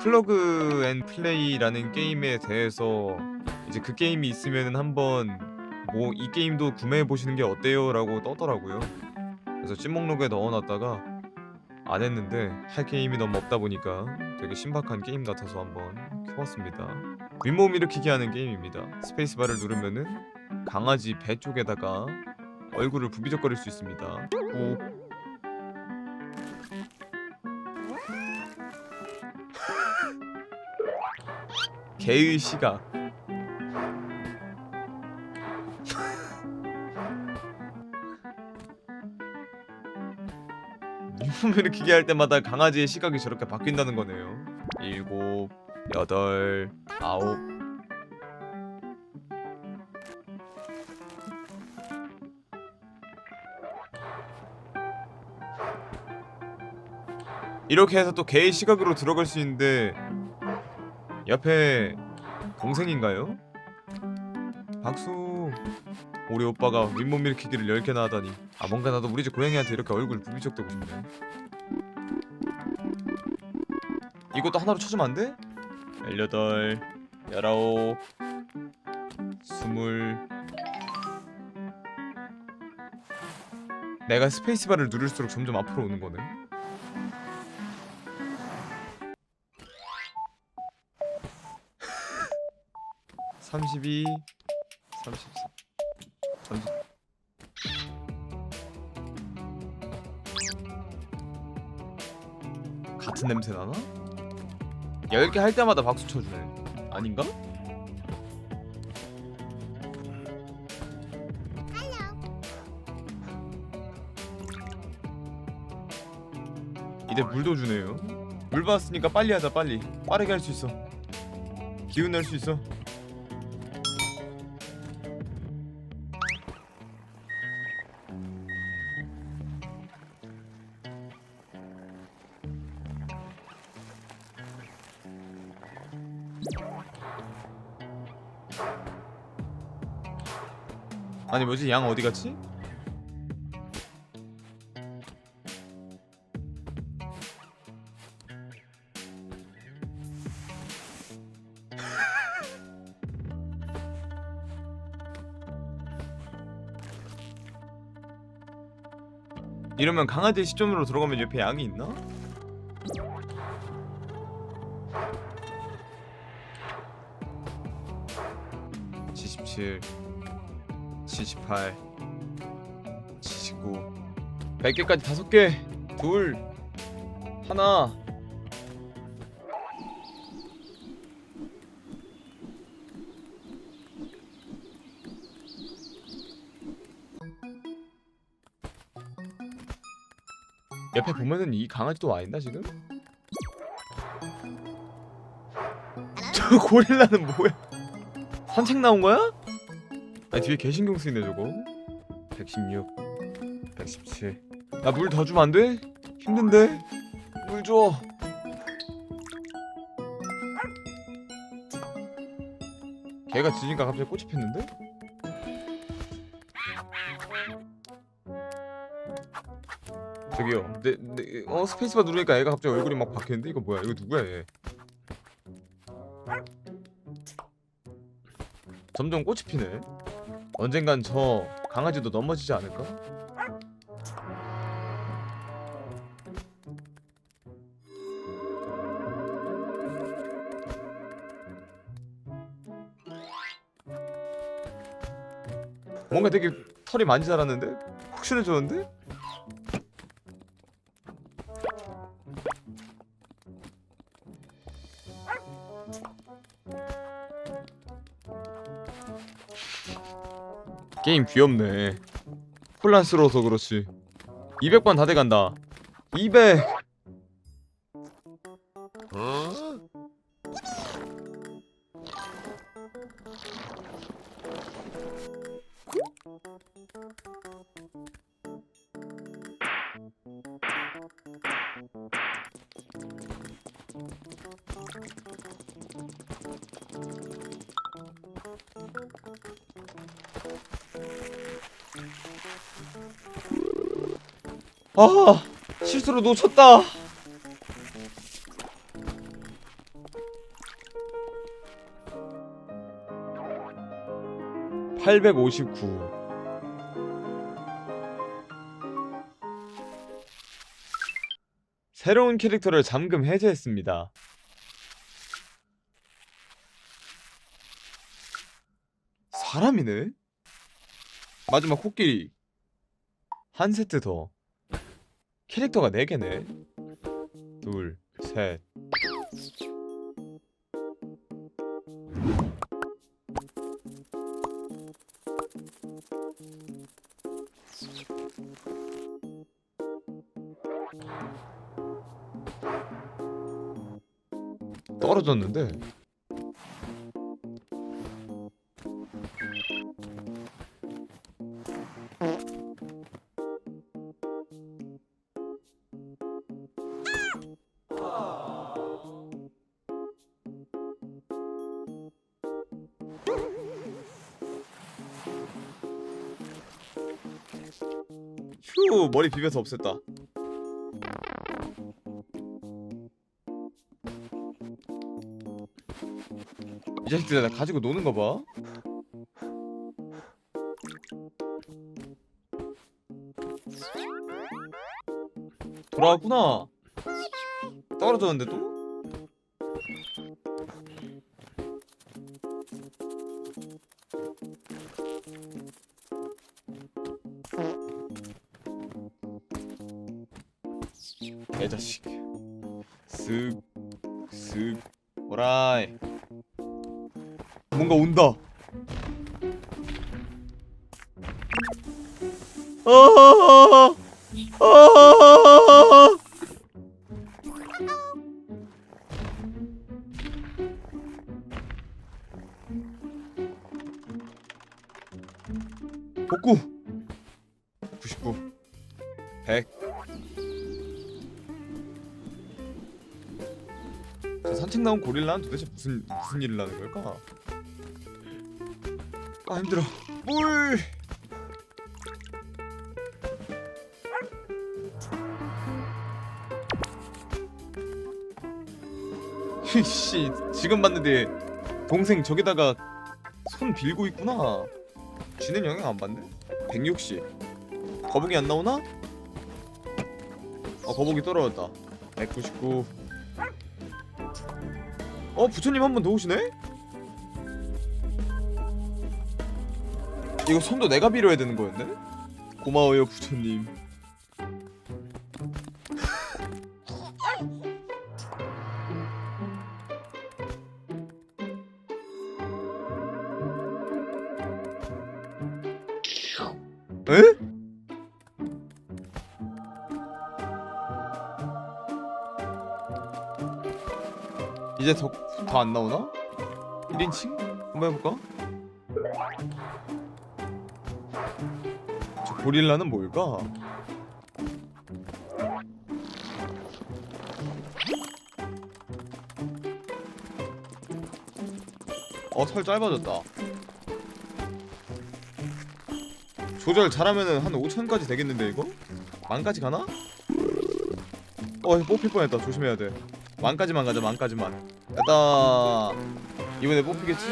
플러그 앤 플레이라는 게임에 대해서 이제 그 게임이 있으면은 한번 뭐 이 게임도 구매해 보시는 게 어때요라고 떠더라고요. 그래서 찐목록에 넣어놨다가 안 했는데 할 게임이 너무 없다 보니까 되게 신박한 게임 같아서 한번 켜봤습니다. 윗몸 일으키기 하는 게임입니다. 스페이스바를 누르면은 강아지 배 쪽에다가 얼굴을 부비적거릴 수 있습니다. 오. 개의 시각. 윗몸 일으키기 할 때마다 강아지의 시각이 저렇게 바뀐다는 거네요. 일곱, 여덟, 아홉. 이렇게 해서 또 개의 시각으로 들어갈 수 있는데 옆에 동생인가요? 박수. 우리 오빠가 윗몸 일으키기를 10개나 하다니. 아 뭔가 나도 우리 집 고양이한테 이렇게 얼굴 부비적대고 싶네. 이것도 하나로 쳐주면 안 돼? 18 19 20 내가 스페이스바를 누를수록 점점 앞으로 오는 거네 32 34 30 같은 냄새 나나? 10개 할 때마다 박수 쳐주네. 아닌가? 이제 물도 주네요. 물 받았으니까 빨리 하자 빨리. 빠르게 할 수 있어. 기운 낼 수 있어 아니 뭐지 양 어디 갔지? 이러면 강아지 시점으로 들어가면 옆에 양이 있나? (77) 78 79 100개까지 다섯 개 둘 하나 옆에 보면은 이 강아지도 와 있나 지금? 저 고릴라는 뭐야? 산책 나온 거야? 아니 뒤에 개 신경 쓰이네 저거 116 117야물더 주면 안 돼? 힘든데? 물 줘. 개가 짖으니까 갑자기 꽃이 폈는데? 저기요 내, 내, 어 스페이스바 누르니까 애가 갑자기 얼굴이 막 바뀌는데 이거 뭐야 이거 누구야 얘 점점 꽃이 피네 언젠간 저 강아지도 넘어지지 않을까? 뭔가 되게 털이 많이 자랐는데? 푹신해졌는데? 게임 귀엽네. 혼란스러워서 그렇지. 200번 다 돼간다. 200 아 실수로 놓쳤다 (859) 새로운 캐릭터를 잠금 해제했습니다. 사람이네? 마지막 코끼리 한 세트 더 캐릭터가 4개네. 둘, 셋. 떨어졌는데 휴 머리 비벼서 없앴다 이 자식들 나 가지고 노는 거 봐. 돌아왔구나. 떨어졌는데 또? 개자식. 쓱, 쓱, 오라이. 뭔가 온다. 아! 아! 복구. 99. 100. 산책 나온 고릴라는 도대체 무슨 무슨 일을 하는 걸까? 아 힘들어. 물! 씨 지금 봤는데 동생 저기다가 손 빌고 있구나. 쥐는 영향 안 받네? 160 거북이 안 나오나? 어 거북이 떨어졌다. 199 어 부처님 한 번 더 오시네? 이거 손도 내가 빌어야 되는 거였네? 고마워요 부처님 에? 이제 더 더 안 나오나? 1인칭? 한번 해볼까? 저 고릴라는 뭘까? 어, 털 짧아졌다. 조절 잘하면은 한 5천까지 되겠는데 이거? 만까지 가나? 어, 뽑힐 뻔했다. 조심해야 돼. 만까지만 가자. 만까지만. 됐다. 이번에 뽑히겠지?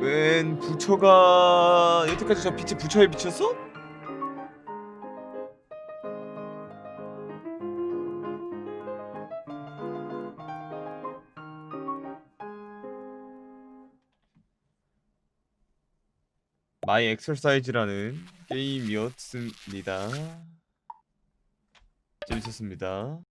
웬 부처가 여태까지 저 빛이 부처에 비쳤어? 마이 엑설사이즈라는 게임이었습니다. 재밌었습니다.